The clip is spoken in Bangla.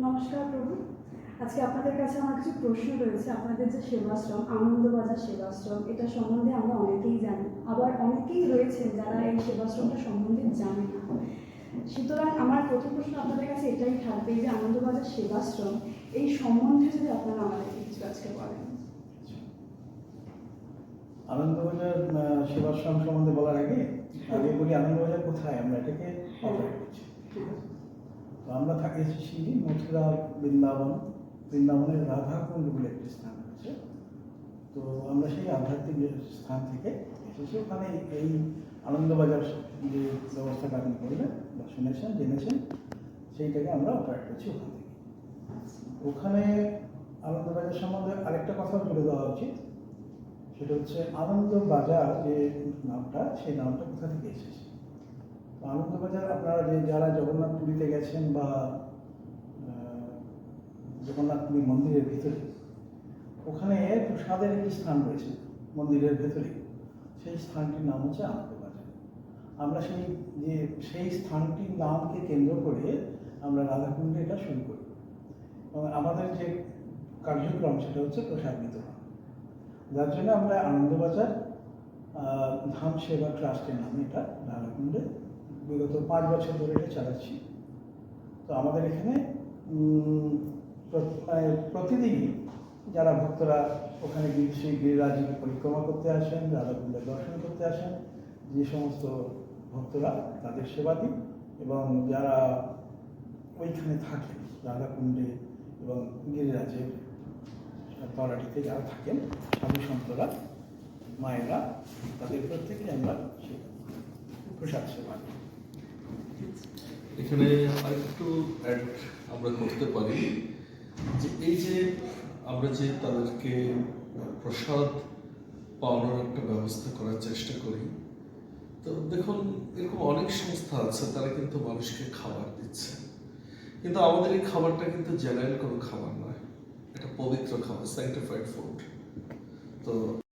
নমস্কার প্রভু। আজকে আপনাদের কাছে আমার কিছু প্রশ্ন রয়েছে। আপনাদের যে সেবাশ্রম আনন্দবাজার সেবাশ্রম এটা সম্বন্ধে আমরা অনেকেই জানি। আবার অনেকেই রয়েছেন যারা এই সেবাশ্রমটা সম্বন্ধে জানে না। সুতরাং আমার প্রথম প্রশ্ন আপনাদের কাছে এটাই থাকবে যে আনন্দবাজার সেবাশ্রম এই সম্বন্ধে যদি আপনারা আমাদেরকে কিছু আজকে বলেন। আনন্দবাজার সেবাশ্রম সম্বন্ধে বলার আগে আগে বলি আনন্দবাজার কোথায়? আমরা এটাকে অপারেট করছি। তো আমরা থাকি এসেছি মথুরা, বৃন্দাবন। বৃন্দাবনের রাধাকুণ্ড বলে একটি স্থান আছে তো আমরা সেই আধ্যাত্মিক স্থান থেকে এসেছি। ওখানে এই আনন্দবাজার যে ব্যবস্থাটা আপনি করলেন বা শুনেছেন, জেনেছেন, সেইটাকে আমরা অপারেট করছি ওখান থেকে। ওখানে আনন্দবাজার সম্বন্ধে আরেকটা কথা বলে দেওয়া উচিত। সেটা হচ্ছে আনন্দবাজার যে নামটা, সেই নামটা কোথা থেকে এসেছে? আনন্দবাজার, আপনারা যে যারা জগন্নাথ পুরীতে গেছেন বা জগন্নাথ পুরী মন্দিরের ভিতরে, ওখানে প্রসাদের একটি স্থান রয়েছে মন্দিরের ভেতরে। সেই স্থানটির নাম হচ্ছে আনন্দবাজার। আমরা সেই, যে সেই স্থানটির নামকে কেন্দ্র করে আমরা রাধাকুণ্ডে এটা শুরু করি। এবং আমাদের যে কার্যক্রম সেটা হচ্ছে প্রসাদ বিতরণ। যার জন্য আমরা আনন্দবাজার ধাম সেবা ট্রাস্টের নামে এটা রাধাকুণ্ডে বিগত পাঁচ বছর ধরে এটা চালাচ্ছি তো আমাদের এখানে মানে প্রতিদিনই যারা ভক্তরা ওখানে সেই গিরিরাজকে পরিক্রমা করতে আসেন রাধাকুণ্ডের দর্শন করতে আসেন, যে সমস্ত ভক্তরা তাদের সেবা দিই এবং যারা ওইখানে থাকেন, রাধাকুণ্ডে এবং গিরিরাজের তলাটিতে যারা থাকেন সাধু সন্তরা, মায়েরা, তাদের প্রত্যেকে আমরা। প্রসাদ সেবা দিই। এখানে আরেকটু অ্যাড আমরা করতে পারি যে এই যে আমরা যে তাদেরকে প্রসাদ পাওয়ানোর একটা ব্যবস্থা করার চেষ্টা করি, তো দেখুন, এরকম অনেক সংস্থা আছে, তারা কিন্তু মানুষকে খাবার দিচ্ছে। কিন্তু আমাদের এই খাবারটা কিন্তু জেনারেল কোনো খাবার নয়, এটা পবিত্র খাবার সাইন্টিফাইড ফুড তো